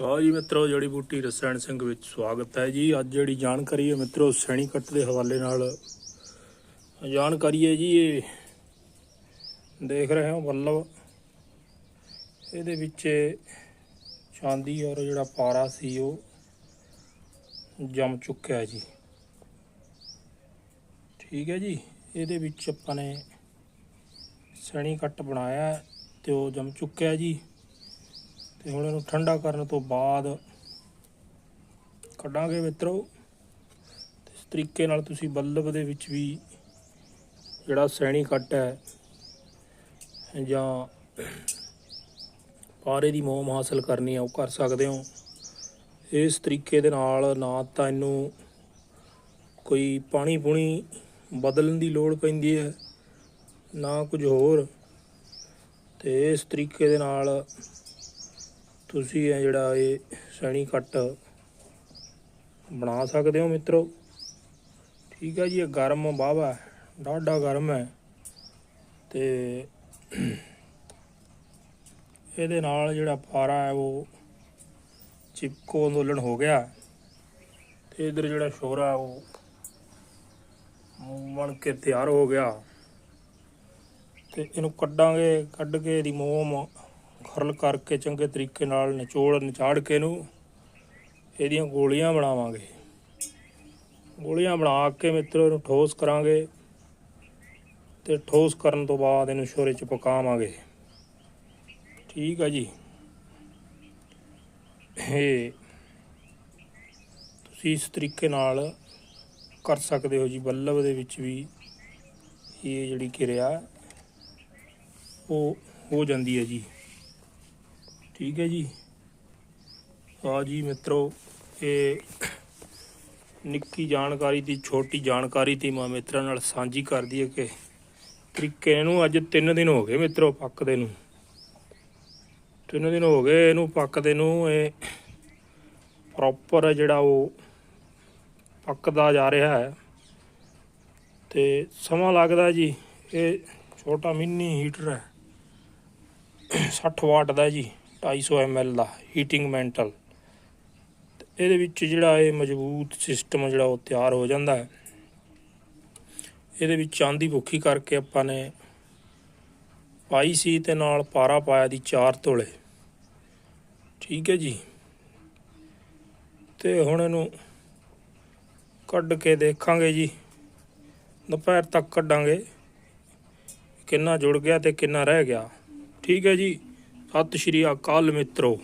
ਹਾਂ ਜੀ ਮਿੱਤਰੋ, ਜੜੀ ਬੂਟੀ ਰਸਾਇਣ ਸਿੰਘ ਵਿੱਚ ਸਵਾਗਤ ਹੈ ਜੀ। ਅੱਜ ਜਿਹੜੀ ਜਾਣਕਾਰੀ ਹੈ ਮਿੱਤਰੋ, ਸੈਣੀ ਕੱਟ ਦੇ ਹਵਾਲੇ ਨਾਲ ਜਾਣਕਾਰੀ ਹੈ ਜੀ, ਇਹ ਦੇਖ ਰਹੇ ਹੋ ਬੱਲਬ ਇਹਦੇ ਵਿੱਚ ਚਾਂਦੀ ਔਰ ਜਿਹੜਾ ਪਾਰਾ ਸੀ, ਉਹ ਜੰਮ ਚੁੱਕਿਆ ਹੈ ਜੀ। ਠੀਕ ਹੈ ਜੀ, ਇਹਦੇ ਵਿੱਚ ਆਪਾਂ ਨੇ ਸੈਣੀ ਕੱਟ ਬਣਾਇਆ ਹੈ ਤੇ ਉਹ ਜੰਮ ਚੁੱਕਿਆ ਜੀ। ਤੇ ਹੁਣ ਇਹਨੂੰ ਠੰਡਾ ਕਰਨ ਤੋਂ ਬਾਅਦ ਕੱਢਾਂਗੇ ਮਿੱਤਰੋ। ਇਸ ਤਰੀਕੇ ਨਾਲ ਤੁਸੀਂ ਬੱਲਬ ਦੇ ਵਿੱਚ ਵੀ ਜਿਹੜਾ ਸੈਣੀ ਕੱਟ ਹੈ ਜਾਂ ਪਾਰੇ ਦੀ ਮੋਮ ਹਾਸਲ ਕਰਨੀ ਹੈ ਉਹ ਕਰ ਸਕਦੇ ਹੋ। ਇਸ ਤਰੀਕੇ ਦੇ ਨਾਲ ਨਾ ਤਾਂ ਇਹਨੂੰ ਕੋਈ ਪਾਣੀ ਪੂਣੀ ਬਦਲਣ ਦੀ ਲੋੜ ਪੈਂਦੀ ਹੈ, ਨਾ ਕੁਝ ਹੋਰ। ਤੇ ਇਸ ਤਰੀਕੇ ਦੇ ਨਾਲ ਤੁਸੀਂ ਇਹ ਜਿਹੜਾ ਇਹ ਸੈਣੀ ਕੱਟ ਬਣਾ ਸਕਦੇ ਹੋ ਮਿੱਤਰੋ? ਠੀਕ ਹੈ ਜੀ, ਇਹ ਗਰਮ ਬਾਵਾ ਡਾਢਾ ਗਰਮ ਹੈ। ਤੇ ਇਹਦੇ ਨਾਲ ਜਿਹੜਾ ਪਾਰਾ ਹੈ, ਉਹ ਚਿਪਕੋ ਅੰਦੋਲਨ ਹੋ ਗਿਆ। ਤੇ ਇਧਰ ਜਿਹੜਾ ਸ਼ੋਰਾ, ਉਹ ਬਣ ਕੇ ਤਿਆਰ ਹੋ ਗਿਆ। ਤੇ ਇਹਨੂੰ ਕੱਢਾਂਗੇ, ਕੱਢ ਕੇ ਇਹਦੀ ਮੋਮ ਖਰਲ ਕਰਕੇ ਚੰਗੇ ਤਰੀਕੇ ਨਾਲ ਨਿਚੋੜ, ਨਿਚਾੜ ਕੇ ਇਹਨੂੰ ਇਹਦੀਆਂ ਗੋਲੀਆਂ ਬਣਾਵਾਂਗੇ। ਗੋਲੀਆਂ ਬਣਾ ਕੇ ਮਿੱਤਰੋ ਇਹਨੂੰ ਠੋਸ ਕਰਾਂਗੇ ਤੇ ਠੋਸ ਕਰਨ ਤੋਂ ਬਾਅਦ ਇਹਨੂੰ ਸ਼ੋਰੇ ਚ ਪਕਾਵਾਂਗੇ। ਠੀਕ ਆ ਜੀ। ਇਹ ਤੁਸੀਂ ਇਸ ਤਰੀਕੇ ਨਾਲ ਕਰ ਸਕਦੇ ਹੋ ਜੀ। ਬੱਲਬ ਦੇ ਵਿੱਚ ਵੀ ਇਹ ਜਿਹੜੀ ਕਿਰਿਆ ਉਹ ਹੋ ਜਾਂਦੀ ਹੈ ਜੀ। ਠੀਕ ਹੈ ਜੀ। ਆ ਜੀ ਮਿੱਤਰੋ, ਇਹ ਨਿੱਕੀ ਜਾਣਕਾਰੀ ਦੀ, ਛੋਟੀ ਜਾਣਕਾਰੀ ਤੀ ਮੈਂ ਮਿੱਤਰਾਂ ਨਾਲ ਸਾਂਝੀ ਕਰਦੀ ਹੈ ਕਿ ਤਰੀਕੇ ਨੂੰ ਅੱਜ 3 ਦਿਨ ਹੋ ਗਏ ਮਿੱਤਰੋ ਪੱਕਦੇ ਨੂੰ। ਤਿੰਨ ਦਿਨ ਹੋ ਗਏ ਇਹਨੂੰ ਪੱਕਦੇ ਨੂੰ, ਇਹ ਪ੍ਰੋਪਰ ਜਿਹੜਾ ਉਹ ਪੱਕਦਾ ਜਾ ਰਿਹਾ ਹੈ। ਤੇ ਸਮਾਂ ਲੱਗਦਾ ਜੀ, ਇਹ ਛੋਟਾ ਮਿੰਨੀ ਹੀਟਰ ਹੈ 60 ਵਾਟ ਦਾ ਜੀ। 250 ml ਦਾ ਹੀਟਿੰਗ ਮੈਂਟਲ ਇਹਦੇ ਵਿੱਚ ਜਿਹੜਾ ਇਹ ਮਜ਼ਬੂਤ ਸਿਸਟਮ ਜਿਹੜਾ ਉਹ ਤਿਆਰ ਹੋ ਜਾਂਦਾ ਹੈ। ਇਹਦੇ ਵਿੱਚ ਚਾਂਦੀ ਭੁੱਖੀ ਕਰਕੇ ਆਪਾਂ ਨੇ ਪਾਈ ਸੀ ਤੇ ਨਾਲ ਪਾਰਾ ਪਾਇਆ ਦੀ 4 ਤੋਲੇ ਠੀਕ ਹੈ ਜੀ। ਤੇ ਹੁਣ ਇਹਨੂੰ ਕੱਢ ਕੇ ਦੇਖਾਂਗੇ ਜੀ। ਦੁਪਹਿਰ ਤੱਕ ਕੱਢਾਂਗੇ। ਕਿੰਨਾ ਜੁੜ ਗਿਆ ਤੇ ਕਿੰਨਾ ਰਹਿ ਗਿਆ। ਠੀਕ ਹੈ ਜੀ। ਸਤਿ ਸ਼੍ਰੀ ਅਕਾਲ ਮਿੱਤਰੋ।